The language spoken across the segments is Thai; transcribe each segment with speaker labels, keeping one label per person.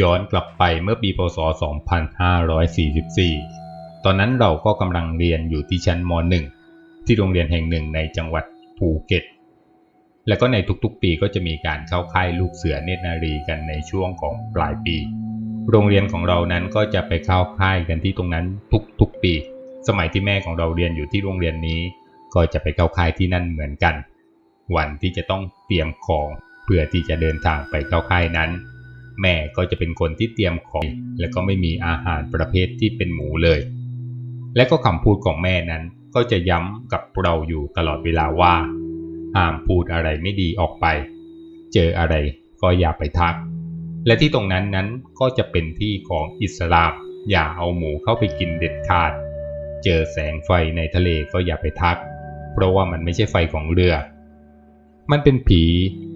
Speaker 1: ย้อนกลับไปเมื่อปีพศ 2544 ตอนนั้นเราก็กำลังเรียนอยู่ที่ชั้นม .1 ที่โรงเรียนแห่งหนึ่งในจังหวัดภูเก็ต และก็ในทุกๆปีก็จะมีการเข้าค่ายลูกเสือเนตรนารีกันในช่วงของปลายปี โรงเรียนของเรานั้นก็จะไปเข้าค่ายกันที่ตรงนั้นทุกๆปี สมัยที่แม่ของเราเรียนอยู่ที่โรงเรียนนี้ ก็จะไปเข้าค่ายที่นั่นเหมือนกัน วันที่จะต้องเตรียมของเพื่อที่จะเดินทางไปเข้าค่ายนั้น แม่ก็จะเป็นคนที่เตรียมของ และก็ไม่มีอาหารประเภทที่เป็นหมูเลย และก็คำพูดของแม่นั้นก็จะย้ำกับเราอยู่ตลอดเวลาว่าห้ามพูดอะไรไม่ดีออกไป เจออะไรก็อย่าไปทัก และที่ตรงนั้นนั้นก็จะเป็นที่ของอิสลามอย่าเอาหมูเข้าไปกินเด็ดขาด เจอแสงไฟในทะเลก็อย่าไปทัก เพราะว่ามันไม่ใช่ไฟของเรือ มันเป็นผี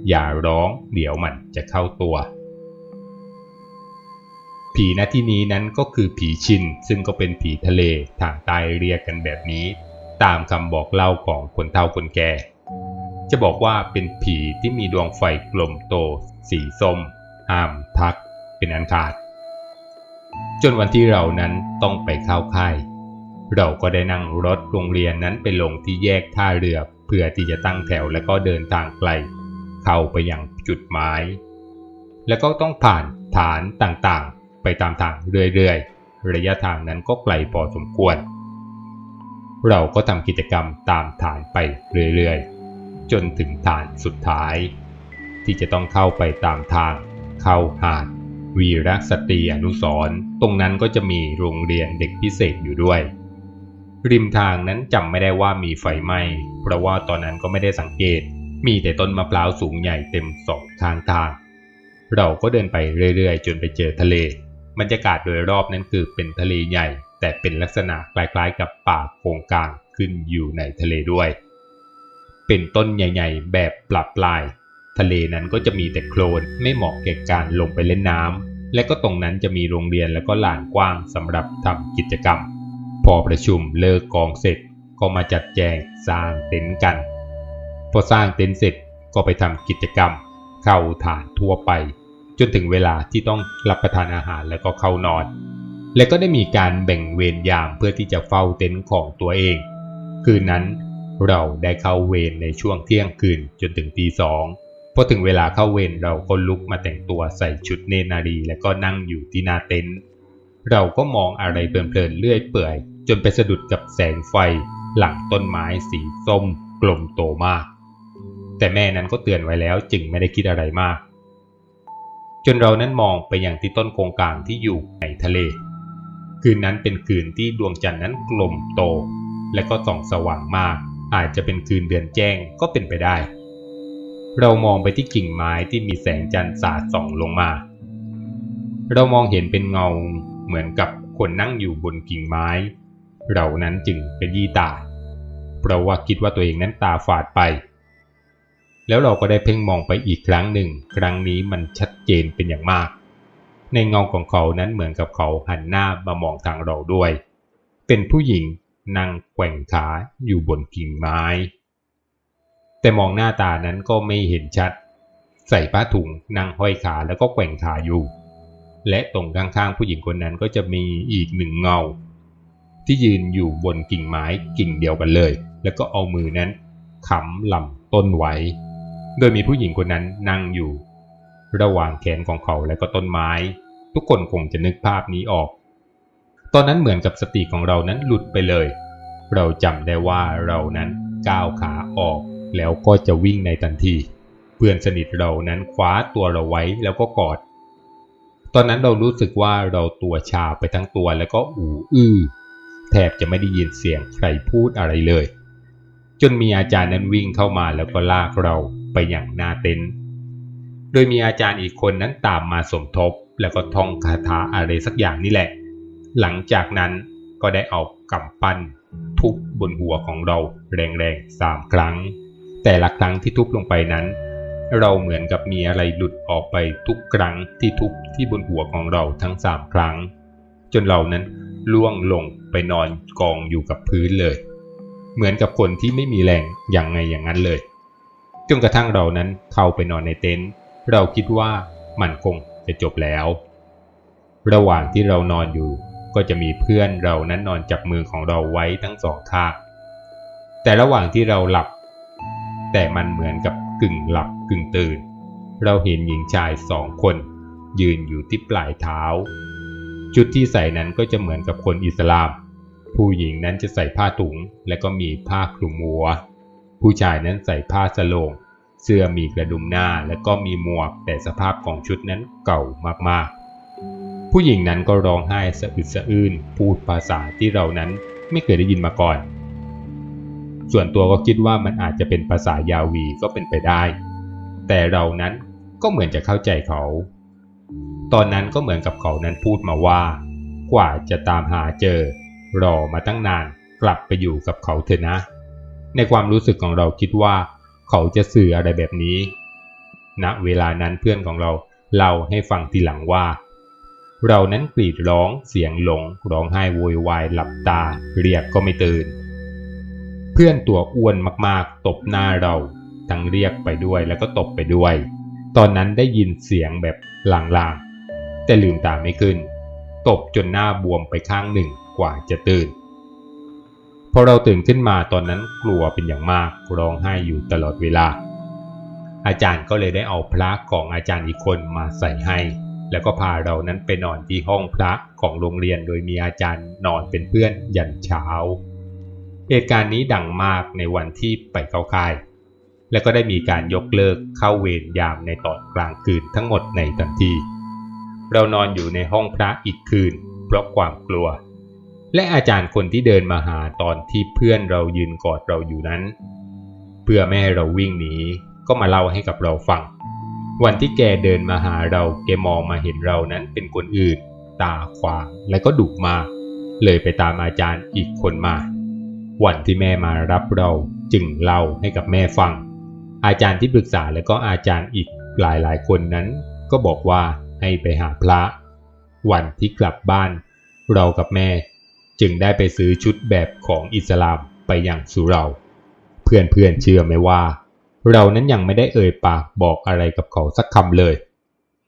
Speaker 1: อย่าร้องเดี๋ยวมันจะเข้าตัว ผีณที่นี้นั้นก็คือผีชิน ซึ่งก็เป็นผีทะเลทางใต้เรียกกันแบบนี้ ตามคำบอกเล่าของคนเฒ่าคนแก่ จะบอกว่าเป็นผีที่มีดวงไฟกลมโต สีส้มห้ามทัก เป็นอันขาด จนวันที่เรานั้นต้องไปเข้าค่าย เราก็ได้นั่งรถโรงเรียนนั้นไปลงที่แยกท่าเรือเพื่อที่จะตั้งแถวและก็เดินทางไกล เข้าไปยังจุดหมาย แล้วก็ต้องผ่านฐานต่างๆ ไปตามทางเรื่อยๆ ระยะทางนั้นก็ไกลพอสมควร เราก็ทำกิจกรรมตามฐานไปเรื่อยๆ จนถึงฐานสุดท้าย ที่จะต้องเข้าไปตามทาง เข้าหาดวีรสตรีอนุสร์ตรงนั้นก็จะมีโรงเรียนเด็กพิเศษอยู่ด้วย ริมทางนั้นจำไม่ได้ว่ามีไฟไหม้เพราะว่าตอนนั้นก็ไม่ได้สังเกต มีแต่ต้นมะพร้าวสูงใหญ่เต็มสองข้างทาง เราก็เดินไปเรื่อยๆ จนไปเจอทะเล บรรยากาศโดยรอบนั้นคือเป็นทะเลใหญ่ แต่เป็นลักษณะคล้ายๆกับป่าโกงกลางขึ้นอยู่ในทะเลด้วย เป็นต้นใหญ่ๆ แบบปลับปลาย ทะเลนั้นก็จะมีแต่โคลนไม่เหมาะแก่การลงไปเล่นน้ำและก็ตรงนั้นจะมีโรงเรียนแล้วก็ลานกว้างสำหรับทำกิจกรรม พอประชุมเลิกกองเสร็จก็มาจัดแจงสร้างเต็นท์กัน พอสร้างเต็นท์เสร็จก็ไปทำกิจกรรม เข้าฐานทั่วไป จนถึงเวลาที่ต้องรับประทานอาหารแล้วก็เข้านอน และก็ได้มีการแบ่งเวรยามเพื่อที่จะเฝ้าเต็นท์ของตัวเอง คืนนั้นเราได้เข้าเวรในช่วงเที่ยงคืนจนถึงตีสองพอถึงเวลาเข้าเวรเราก็ลุกมาแต่งตัวใส่ชุดเนนารีแล้วก็นั่งอยู่ที่หน้าเต็นท์เราก็มองอะไรเพลินๆเลื่อยเปื่อย จนไปสะดุดกับแสงไฟ หลังต้นไม้สีส้ม กลมโตมาก แต่แม่นั้นก็เตือนไว้แล้วจึงไม่ได้คิดอะไรมาก จนเรานั้นมองไปยังที่ต้นโกงกลางที่อยู่ในทะเล คืนนั้นเป็นคืนที่ดวงจันทร์นั้นกลมโต และก็ส่องสว่างมาก อาจจะเป็นคืนเดือนแจ้งก็เป็นไปได้ เรามองไปที่กิ่งไม้ที่มีแสงจันทร์สาดส่องลงมา เรามองเห็นเป็นเงาเหมือนกับคนนั่งอยู่บนกิ่งไม้ เรานั้นจึงกระยี่ตาเพราะว่าคิดว่าตัวเองนั้นตาฝาดไป แล้วเราก็ได้เพ่งมองไปอีกครั้งหนึ่ง ครั้งนี้มันชัดเจนเป็นอย่างมาก ในเงาของเขานั้นเหมือนกับเขาหันหน้ามามองทางเราด้วย เป็นผู้หญิงนั่งแกว่งขาอยู่บนกิ่งไม้ แต่มองหน้าตานั้นก็ไม่เห็นชัด ใส่ผ้าถุงนั่งห้อยขาแล้วก็แกว่งขาอยู่ และตรงข้างๆผู้หญิงคนนั้นก็จะมีอีกหนึ่งเงา ที่ยืนอยู่บนกิ่งไม้กิ่งเดียวกันเลย แล้วก็เอามือนั้นค้ำลำต้นไว้ โดยมีผู้หญิงคนนั้นนั่งอยู่ ระหว่างแขนของเขาและก็ต้นไม้ ทุกคนคงจะนึกภาพนี้ออก ตอนนั้นเหมือนกับสติของเรานั้นหลุดไปเลย เราจำได้ว่าเรานั้นก้าวขาออก แล้วก็จะวิ่งในทันที เพื่อนสนิทเรานั้นคว้าตัวเราไว้แล้วก็กอด ตอนนั้นเรารู้สึกว่าเราตัวชาไปทั้งตัวแล้วก็อูอื้อแทบจะไม่ได้ยินเสียงใครพูดอะไรเลย จนมีอาจารย์นั้นวิ่งเข้ามาแล้วก็ลากเรา ไปอย่างหน้าเต็นโดยมีอาจารย์อีกคนนั้นตามมาสมทบแล้วก็ท่องคาถาอะไรสักอย่างนี่แหละ หลังจากนั้นก็ได้เอากำปั้นทุบบนหัวของเราแรงๆสามครั้ง แต่ละครั้งที่ทุบลงไปนั้น เราเหมือนกับมีอะไรหลุดออกไปทุกครั้งที่ทุบที่บนหัวของเราทั้งสามครั้ง จนเรานั้นล่วงลงไปนอนกองอยู่กับพื้นเลย เหมือนกับคนที่ไม่มีแรงอย่างไงอย่างนั้นเลย จนกระทั่งเรานั้นเข้าไปนอนในเต็นท์เราคิดว่ามันคงจะจบแล้ว ระหว่างที่เรานอนอยู่ก็จะมีเพื่อนเรานั้นนอนจับมือของเราไว้ทั้งสองข้างแต่ระหว่างที่เราหลับ แต่มันเหมือนกับกึ่งหลับกึ่งตื่น เราเห็นหญิงชายสองคน ยืนอยู่ที่ปลายเท้า ชุดที่ใส่นั้นก็จะเหมือนกับคนอิสลาม ผู้หญิงนั้นจะใส่ผ้าถุงและก็มีผ้าคลุมหัว ผู้ชายนั้นใส่ผ้าสโลง เสื้อมีกระดุมหน้าและก็มีหมวกแต่สภาพของชุดนั้นเก่ามากๆ ผู้หญิงนั้นก็ร้องไห้สะอึดสะอื้นพูดภาษาที่เรานั้นไม่เคยได้ยินมาก่อน ส่วนตัวก็คิดว่ามันอาจจะเป็นภาษายาวีก็เป็นไปได้ แต่เรานั้นก็เหมือนจะเข้าใจเขา ตอนนั้นก็เหมือนกับเขานั้นพูดมาว่า กว่าจะตามหาเจอ รอมาตั้งนานกลับไปอยู่กับเขาเถอะนะ ในความรู้สึกของเราคิดว่า เขาจะสื่ออะไรแบบนี้ณเวลานั้นเพื่อนของเราเล่าให้ฟังทีหลังว่า เรานั้นกรีดร้องเสียงหลง ร้องไห้โวยวายหลับตา เรียกก็ไม่ตื่น เพื่อนตัวอ้วนมากๆ ตบหน้าเราทั้งเรียกไปด้วยแล้วก็ตบไปด้วย ตอนนั้นได้ยินเสียงแบบลางๆ แต่ลืมตาไม่ขึ้น ตบจนหน้าบวมไปข้างหนึ่งกว่าจะตื่น พอเราตื่นขึ้นมาตอนนั้นกลัวเป็นอย่างมากร้องไห้อยู่ตลอดเวลา อาจารย์ก็เลยได้เอาพระของอาจารย์อีกคนมาใส่ให้ แล้วก็พาเรานั้นไปนอนที่ห้องพระของโรงเรียนโดยมีอาจารย์นอนเป็นเพื่อนยันเช้า เหตุการณ์นี้ดังมากในวันที่ไปเข้าค่าย และก็ได้มีการยกเลิกเข้าเวรยามในตอนกลางคืนทั้งหมดในทันที เรานอนอยู่ในห้องพระอีกคืน เพราะความกลัว และอาจารย์คนที่เดินมาหาตอนที่เพื่อนเรายืนกอดเราอยู่นั้น เพื่อไม่ให้เราวิ่งหนีก็มาเล่าให้กับเราฟัง วันที่แกเดินมาหาเราแกมองมาเห็นเรานั้นเป็นคนอื่น ตาขวางและก็ดุมากเลยไปตามอาจารย์อีกคนมา วันที่แม่มารับเราจึงเล่าให้กับแม่ฟัง อาจารย์ที่ปรึกษาและก็อาจารย์อีกหลายๆคนนั้น ก็บอกว่าให้ไปหาพระ วันที่กลับบ้าน เรากับแม่ จึงได้ไปซื้อชุดแบบของอิสลามไปยังสุเรา เพื่อนๆเชื่อไหมว่า เรานั้นยังไม่ได้เอ่ยปากบอกอะไรกับเขาสักคำเลย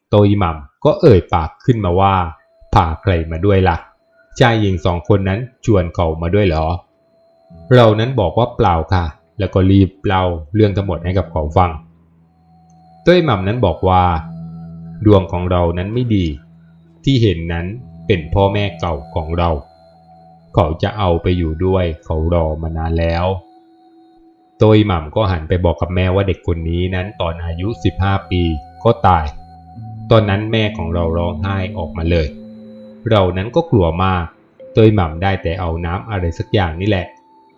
Speaker 1: โตอิหมัมก็เอ่ยปากขึ้นมาว่าพาใครมาด้วยละ่ะชายหญิงสองคนนั้นชวนเขามาด้วยเหรอ เรานั้นบอกว่าเปล่าค่ะ แล้วก็รีบเล่าเรื่องทั้งหมดให้กับเขาฟังโต้ยหม่ำนั้นบอกว่า ดวงของเรานั้นไม่ดี ที่เห็นนั้นเป็นพ่อแม่เก่าของเรา เขาจะเอาไปอยู่ด้วยเขารอมานานแล้วโตยหม่ำก็หันไปบอกกับแม่ว่าเด็กคนนี้นั้นตอนอายุ 15 ปีก็ตาย ตอนนั้นแม่ของเราร้องไห้ออกมาเลย เรานั้นก็กลัวมากโตยหม่ำได้แต่เอาน้ำอะไรสักอย่างนี่แหละ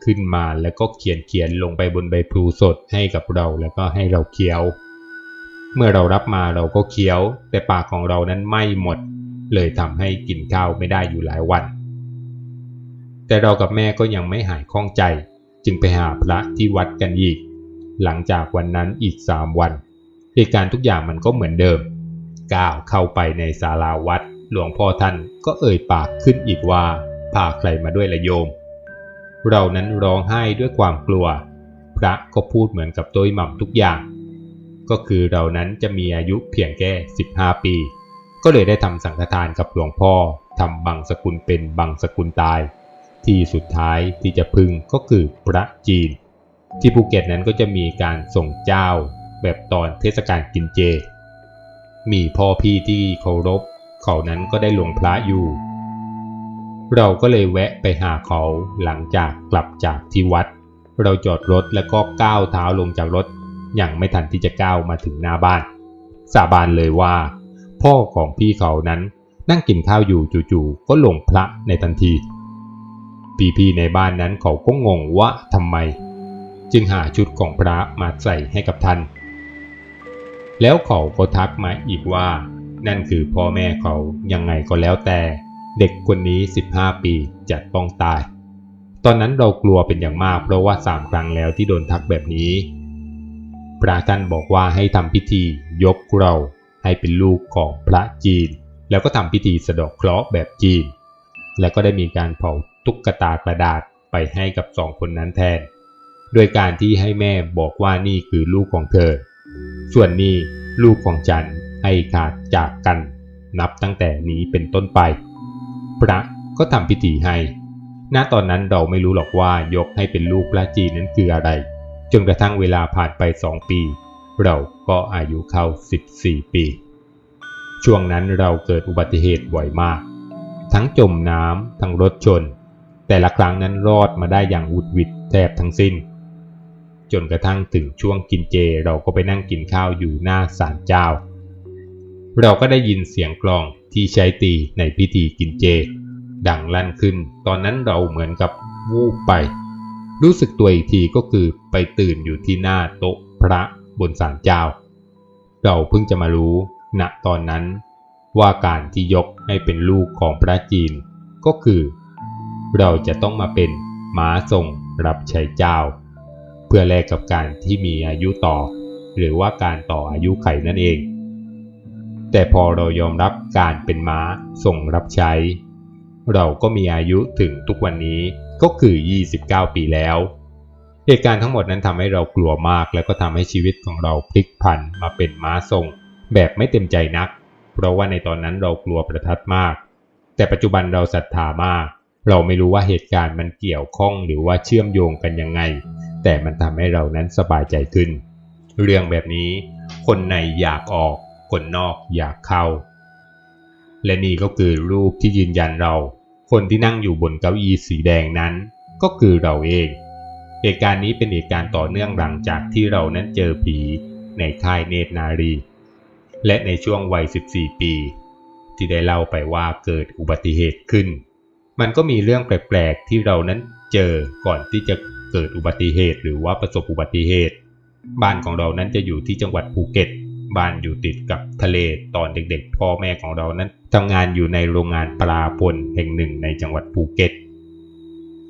Speaker 1: ขึ้นมาแล้วก็เขียนเขียนลงไปบนใบพลูสดให้กับเราแล้วก็ให้เราเคี้ยว เมื่อเรารับมาเราก็เคี้ยว แต่ปากของเรานั้นไม้หมด เลยทำให้กินข้าวไม่ได้อยู่หลายวัน แต่เรากับแม่ก็ยังไม่หายข้องใจ จึงไปหาพระที่วัดกันอีก หลังจากวันนั้นอีกสามวันเหตุการณ์ทุกอย่างมันก็เหมือนเดิม ก้าวเข้าไปในศาลาวัด หลวงพ่อท่านก็เอ่ยปากขึ้นอีกว่าพาใครมาด้วยละโยม เรานั้นร้องไห้ด้วยความกลัว พระก็พูดเหมือนกับต้ยหม่ำทุกอย่าง ก็คือเรานั้นจะมีอายุเพียงแค่ 15 ปี ก็เลยได้ทำสังฆทานกับหลวงพ่อทำบังสกุลเป็นบังสกุลตาย ที่สุดท้ายที่จะพึ่งก็คือพระจีน ที่ภูเก็ตนั้นก็จะมีการส่งเจ้าแบบตอนเทศกาลกินเจ มีพ่อพี่ที่เคารพเขานั้นก็ได้หลงพระอยู่ เราก็เลยแวะไปหาเขาหลังจากกลับจากที่วัด เราจอดรถแล้วก็ก้าวเท้าลงจากรถอย่างไม่ทันที่จะก้าวมาถึงหน้าบ้าน สาบานเลยว่า พ่อของพี่เขานั้นนั่งกินข้าวอยู่จู่ๆก็หลงพระในทันที พี่ๆในบ้านนั้นเขาก็งงว่าทำไม จึงหาชุดของพระมาใส่ให้กับท่าน แล้วเขาก็ทักมาอีกว่า นั่นคือพ่อแม่เขายังไงก็แล้วแต่ เด็กคนนี้ 15 ปีจะต้องตาย ตอนนั้นเรากลัวเป็นอย่างมากเพราะว่าสามครั้งแล้วที่โดนทักแบบนี้พระท่านบอกว่าให้ทำพิธียกเราให้เป็นลูกของพระจีน แล้วก็ทำพิธีสะดอกเคราะห์แบบจีน แล้วก็ได้มีการเผา ตุ๊กตากระดาษไปให้กับสองคนนั้นแทนโดยการที่ให้แม่บอกว่านี่คือลูกของเธอ ส่วนนี้ลูกของฉันให้ขาดจากกันนับตั้งแต่นี้เป็นต้นไป พระก็ทำพิธีให้ ณ ตอนนั้นเราไม่รู้หรอกว่ายกให้เป็นลูกพระจีนนั้นคืออะไร จนกระทั่งเวลาผ่านไปสองปี เราก็อายุเข้า 14 ปี ช่วงนั้นเราเกิดอุบัติเหตุบ่อยมาก ทั้งจมน้ำทั้งรถชน แต่ละครั้งนั้นรอดมาได้อย่างวุดวิดแทบทั้งสิ้น จนกระทั่งถึงช่วงกินเจเราก็ไปนั่งกินข้าวอยู่หน้าศาลเจ้า เราก็ได้ยินเสียงกลองที่ใช้ตีในพิธีกินเจ ดังลั่นขึ้น ตอนนั้นเราเหมือนกับวูบไป รู้สึกตัวอีกทีก็คือไปตื่นอยู่ที่หน้าโต๊ะพระบนศาลเจ้า เราเพิ่งจะมารู้ณตอนนั้นว่าการที่ยกให้เป็นลูกของพระจีนก็คือ เราจะต้องมาเป็นม้าทรงรับใช้เจ้า เพื่อแลกกับการที่มีอายุต่อ หรือว่าการต่ออายุไขนั่นเอง แต่พอเรายอมรับการเป็นม้าทรงรับใช้ เราก็มีอายุถึงทุกวันนี้ก็คือ 29 ปีแล้ว เหตุการณ์ทั้งหมดนั้นทำให้เรากลัวมาก แล้วก็ทำให้ชีวิตของเราพลิกผันมาเป็นม้าทรง แบบไม่เต็มใจนัก เพราะว่าในตอนนั้นเรากลัวประทัดมาก แต่ปัจจุบันเราศรัทธามาก เราไม่รู้ว่าเหตุการณ์มันเกี่ยวข้องหรือว่าเชื่อมโยงกันยังไง แต่มันทำให้เรานั้นสบายใจขึ้น เรื่องแบบนี้ คนในอยากออก คนนอกอยากเข้า และนี่ก็คือรูปที่ยืนยันเรา คนที่นั่งอยู่บนเก้าอี้สีแดงนั้น ก็คือเราเอง เหตุการณ์นี้เป็นเหตุการณ์ต่อเนื่องหลังจากที่เรานั้นเจอผีในค่ายเนตรนารี และในช่วงวัย 14 ปี ที่ได้เล่าไปว่าเกิดอุบัติเหตุขึ้น มันก็มีเรื่องแปลกๆที่เรานั้นเจอก่อนที่จะเกิดอุบัติเหตุ หรือว่าประสบอุบัติเหตุ บ้านของเรานั้นจะอยู่ที่จังหวัดภูเก็ต บ้านอยู่ติดกับทะเลตอนเด็กๆ พ่อแม่ของเรานั้นทำงานอยู่ในโรงงานปลาปนแห่งหนึ่งในจังหวัดภูเก็ต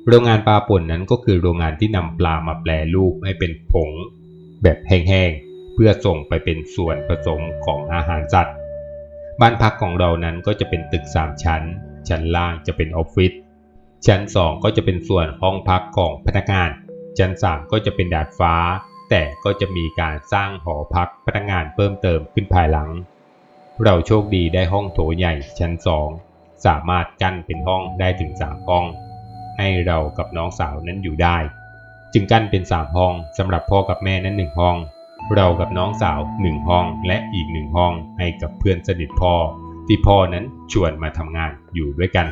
Speaker 1: โรงงานปลาปนนั้นก็คือโรงงานที่นำปลามาแปรรูปให้เป็นผง แบบแห้งๆเพื่อส่งไปเป็นส่วนผสมของอาหารสัตว์ บ้านพักของเรานั้นก็จะเป็นตึก3ชั้น ชั้นล่างจะเป็นออฟฟิศ ชั้น 2 ก็จะเป็นส่วนห้องพักของพนักงาน ชั้น 3 ก็จะเป็นดาดฟ้า แต่ก็จะมีการสร้างหอพักพนักงานเพิ่มเติมขึ้นภายหลัง เราโชคดีได้ห้องโถใหญ่ชั้น 2 สามารถกั้นเป็นห้องได้ถึง3ห้อง ให้เรากับน้องสาวนั้นอยู่ได้ จึงกั้นเป็น3ห้องสำหรับพ่อกับแม่นั้น1ห้องเรากับน้องสาว 1 ห้องและอีก 1 ห้องให้กับเพื่อนสนิทพ่อ ที่พ่อนั้นชวนมาทำงานอยู่ด้วยกัน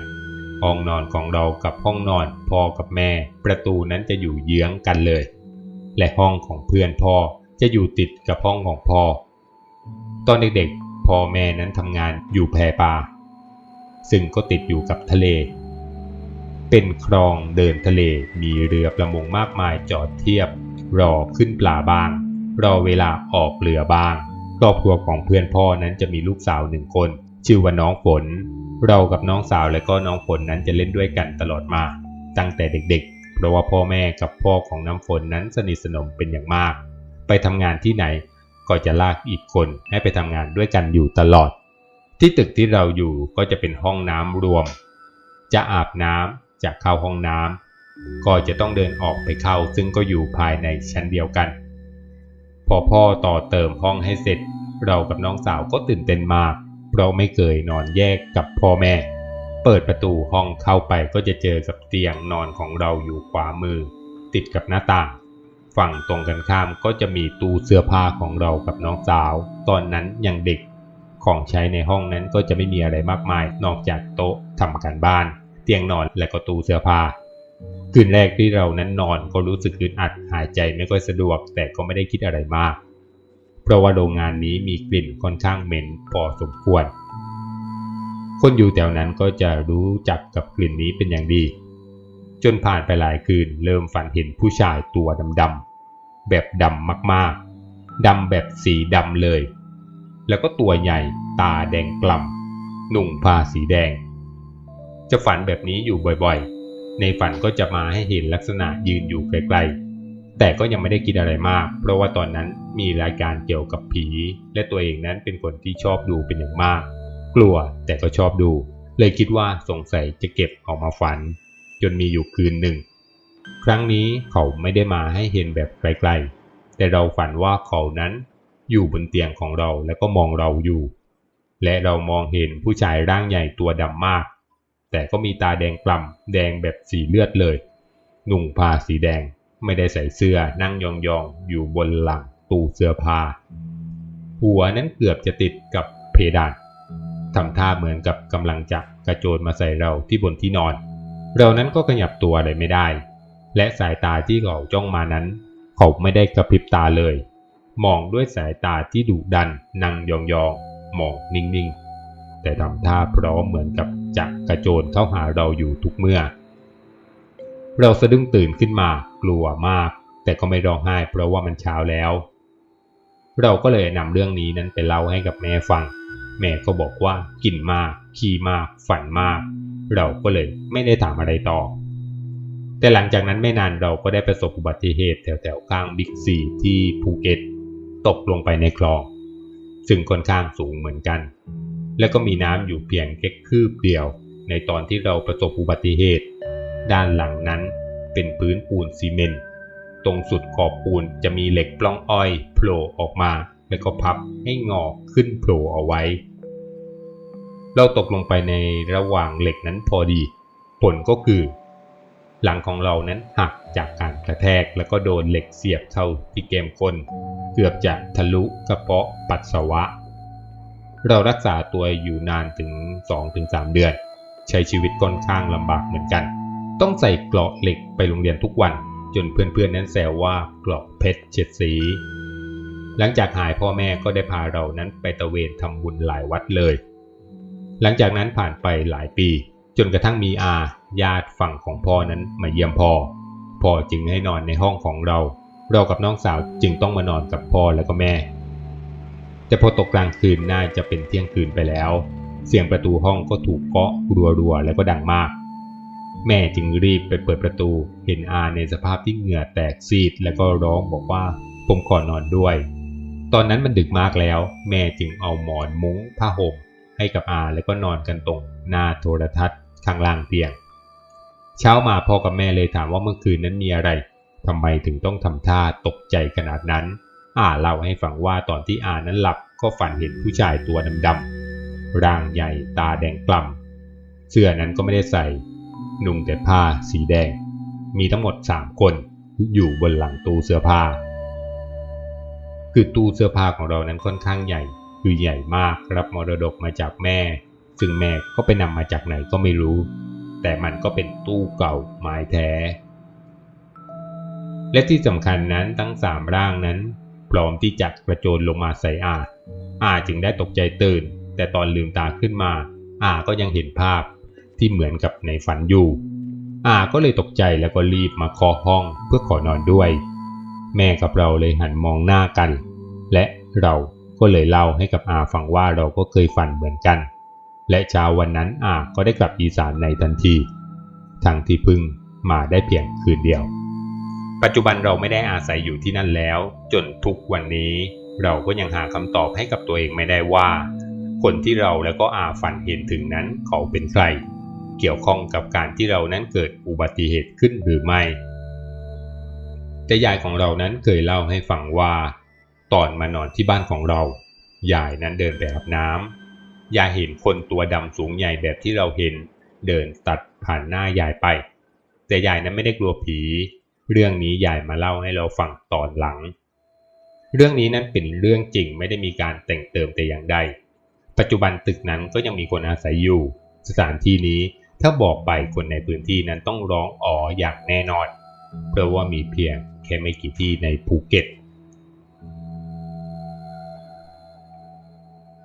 Speaker 1: ห้องนอนของเรากับห้องนอนพ่อกับแม่ ประตูนั้นจะอยู่เยื้องกันเลย และห้องของเพื่อนพ่อจะอยู่ติดกับห้องของพ่อ ตอนเด็กๆพ่อแม่นั้นทำงานอยู่แพปลาซึ่งก็ติดอยู่กับทะเล เป็นคลองเดินทะเลมีเรือประมงมากมายจอดเทียบ รอขึ้นปลาบาง รอเวลาออกเรือบ้าง ครอบครัวของเพื่อนพ่อนั้นจะมีลูกสาวหนึ่งคน ชื่อว่าน้องฝน เรากับน้องสาวและก็น้องฝนนั้นจะเล่นด้วยกันตลอดมา ตั้งแต่เด็กๆ เพราะว่าพ่อแม่กับพ่อของน้ำฝนนั้นสนิทสนมเป็นอย่างมาก ไปทำงานที่ไหนก็จะลากอีกคนให้ไปทำงานด้วยกันอยู่ตลอด ที่ตึกที่เราอยู่ก็จะเป็นห้องน้ำรวม จะอาบน้ำจะเข้าห้องน้ำก็จะต้องเดินออกไปเข้า ซึ่งก็อยู่ภายในชั้นเดียวกัน พอพ่อต่อเติมห้องให้เสร็จ เรากับน้องสาวก็ตื่นเต้นมาก เพราะไม่เคยนอนแยกกับพ่อแม่ เปิดประตูห้องเข้าไปก็จะเจอกับเตียงนอนของเราอยู่ขวามือ ติดกับหน้าต่าง ฝั่งตรงกันข้ามก็จะมีตู้เสื้อผ้าของเรากับน้องสาว ตอนนั้นยังเด็ก ของใช้ในห้องนั้นก็จะไม่มีอะไรมากมาย นอกจากโต๊ะทำการบ้าน เตียงนอนและก็ตู้เสื้อผ้าคืนแรกที่เรานั้นนอนก็รู้สึกอึดอัดหายใจไม่ค่อยสะดวก แต่ก็ไม่ได้คิดอะไรมาก เพราะว่าโรงงานนี้มีกลิ่นค่อนข้างเหม็นพอสมควร คนอยู่แถวนั้นก็จะรู้จักกับกลิ่นนี้เป็นอย่างดี จนผ่านไปหลายคืนเริ่มฝันเห็นผู้ชายตัวดำๆแบบดำมากๆดำแบบสีดำเลย แล้วก็ตัวใหญ่ตาแดงกล่ำหนุ่งผ้าสีแดง จะฝันแบบนี้อยู่บ่อยๆ ในฝันก็จะมาให้เห็นลักษณะยืนอยู่ไกลๆแต่ก็ยังไม่ได้คิดอะไรมาก เพราะว่าตอนนั้น มีรายการเกี่ยวกับผี และตัวเองนั้นเป็นคนที่ชอบดูเป็นอย่างมาก กลัวแต่ก็ชอบดู เลยคิดว่าสงสัยจะเก็บออกมาฝัน จนมีอยู่คืนหนึ่ง ครั้งนี้เขาไม่ได้มาให้เห็นแบบไกลๆ แต่เราฝันว่าเขานั้นอยู่บนเตียงของเราแล้วก็มองเราอยู่ และเรามองเห็นผู้ชายร่างใหญ่ตัวดำมาก แต่ก็มีตาแดงกล่ำแดงแบบสีเลือดเลย หนุ่งผ้าสีแดงไม่ได้ใส่เสื้อนั่งยองๆ อยู่บนหลัง ตู้เสื้อผ้า หัวนั้นเกือบจะติดกับเพดานทำท่าเหมือนกับกำลังจะกระโจนมาใส่เราที่บนที่นอน เรานั้นก็ขยับตัวอะไรไม่ได้ และสายตาที่เขาจ้องมานั้น เขาไม่ได้กระพริบตาเลย มองด้วยสายตาที่ดุดันนั่งยองๆมองนิ่งๆ แต่ทำท่าพร้อมเหมือนกับจะกระโจนเข้าหาเราอยู่ทุกเมื่อ เราสะดุ้งตื่นขึ้นมากลัวมาก แต่ก็ไม่ร้องไห้เพราะว่ามันเช้าแล้ว เราก็เลยนำเรื่องนี้นั้นไปเล่าให้กับแม่ฟัง แม่ก็บอกว่ากินมากขี้มากฝันมาก เราก็เลยไม่ได้ถามอะไรต่อ แต่หลังจากนั้นไม่นานเราก็ได้ประสบอุบัติเหตุแถวๆข้างบิ๊กซีที่ภูเก็ต ตกลงไปในคลอง ซึ่งค่อนข้างสูงเหมือนกัน แล้วก็มีน้ำอยู่เพียงแค่คืบเดียว ในตอนที่เราประสบอุบัติเหตุ ด้านหลังนั้นเป็นพื้นปูนซีเมนต์ ตรงสุดขอบปูนจะมีเหล็กปล้องอ้อยโผล่ออกมา แล้วก็พับให้งอกขึ้นโผล่เอาไว้ เราตกลงไปในระหว่างเหล็กนั้นพอดี ผลก็คือ หลังของเรานั้นหักจากการกระแทกแล้วก็โดนเหล็กเสียบเข้าที่เกมคน เกือบจะทะลุกระเพาะปัสสาวะ เรารักษาตัวอยู่นานถึง 2-3 เดือน ใช้ชีวิตค่อนข้างลำบากเหมือนกัน ต้องใส่เกราะเหล็กไปโรงเรียนทุกวัน จนเพื่อนๆนั้นแซวว่ากราะเพชรเจ็ดสี หลังจากหายพ่อแม่ก็ได้พาเรานั้นไปตะเวนทำบุญหลายวัดเลย หลังจากนั้นผ่านไปหลายปี จนกระทั่งมีอาญาติฝั่งของพ่อนั้นมาเยี่ยมพ่อ พ่อจึงให้นอนในห้องของเรา เรากับน้องสาวจึงต้องมานอนกับพ่อแล้วก็แม่ แต่พอตกกลางคืนน่าจะเป็นเที่ยงคืนไปแล้ว เสียงประตูห้องก็ถูกเคาะรัวๆแล้วก็ดังมาก แม่จึงรีบไปเปิดประตู เห็นอาในสภาพที่เหงื่อแตกซีดแล้วก็ร้องบอกว่าผมขอนอนด้วย ตอนนั้นมันดึกมากแล้ว แม่จึงเอาหมอนมุ้งผ้าห่มให้กับอาแล้วก็นอนกันตรงหน้าโทรทัศน์ข้างล่างเตียง เช้ามาพ่อกับแม่เลยถามว่าเมื่อคืนนั้นมีอะไรทำไมถึงต้องทำท่าตกใจขนาดนั้น อาเล่าให้ฟังว่าตอนที่อานั้นหลับก็ฝันเห็นผู้ชายตัวดำๆร่างใหญ่ตาแดงกล่ำเสื้อนั้นก็ไม่ได้ใส่ นุ่งแต่ผ้าสีแดง มีทั้งหมดสามคนอยู่บนหลังตู้เสื้อผ้า คือตู้เสื้อผ้าของเรานั้นค่อนข้างใหญ่ คือใหญ่มากรับมรดกมาจากแม่ ซึ่งแม่ก็ไปนำมาจากไหนก็ไม่รู้ แต่มันก็เป็นตู้เก่าไม้แท้ และที่สำคัญนั้นทั้งสามร่างนั้น พร้อมที่จะกระโจนลงมาใส่อาอาจึงได้ตกใจตื่น แต่ตอนลืมตาขึ้นมา อาก็ยังเห็นภาพ ที่เหมือนกับในฝันอยู่ อาก็เลยตกใจแล้วก็รีบมาเคาะห้องเพื่อขอนอนด้วย แม่กับเราเลยหันมองหน้ากัน และเราก็เลยเล่าให้กับอาฟังว่าเราก็เคยฝันเหมือนกัน และเช้าวันนั้นอาก็ได้กลับอีสานในทันที ทั้งที่เพึ่งมาได้เพียงคืนเดียว ปัจจุบันเราไม่ได้อาศัยอยู่ที่นั่นแล้ว จนทุกวันนี้เราก็ยังหาคำตอบให้กับตัวเองไม่ได้ว่า คนที่เราแล้วก็อาฝันเห็นถึงนั้นเขาเป็นใคร เกี่ยวข้องกับการที่เรานั้นเกิดอุบัติเหตุขึ้นหรือไม่ แต่ยายของเรานั้นเคยเล่าให้ฟังว่า ตอนมานอนที่บ้านของเรา ยายนั้นเดินไปอาบน้ำยายเห็นคนตัวดำสูงใหญ่แบบที่เราเห็น เดินตัดผ่านหน้ายายไป แต่ยายนั้นไม่ได้กลัวผี เรื่องนี้ยายมาเล่าให้เราฟังตอนหลัง เรื่องนี้นั้นเป็นเรื่องจริงไม่ได้มีการแต่งเติมแต่อย่างใด ปัจจุบันตึกนั้นก็ยังมีคนอาศัยอยู่ สถานที่นี้ ถ้าบอกไปคนในพื้นที่นั้นต้องร้องอ๋ออย่างแน่นอน เพราะว่ามีเพียงแค่ไม่กี่ที่ในภูเก็ต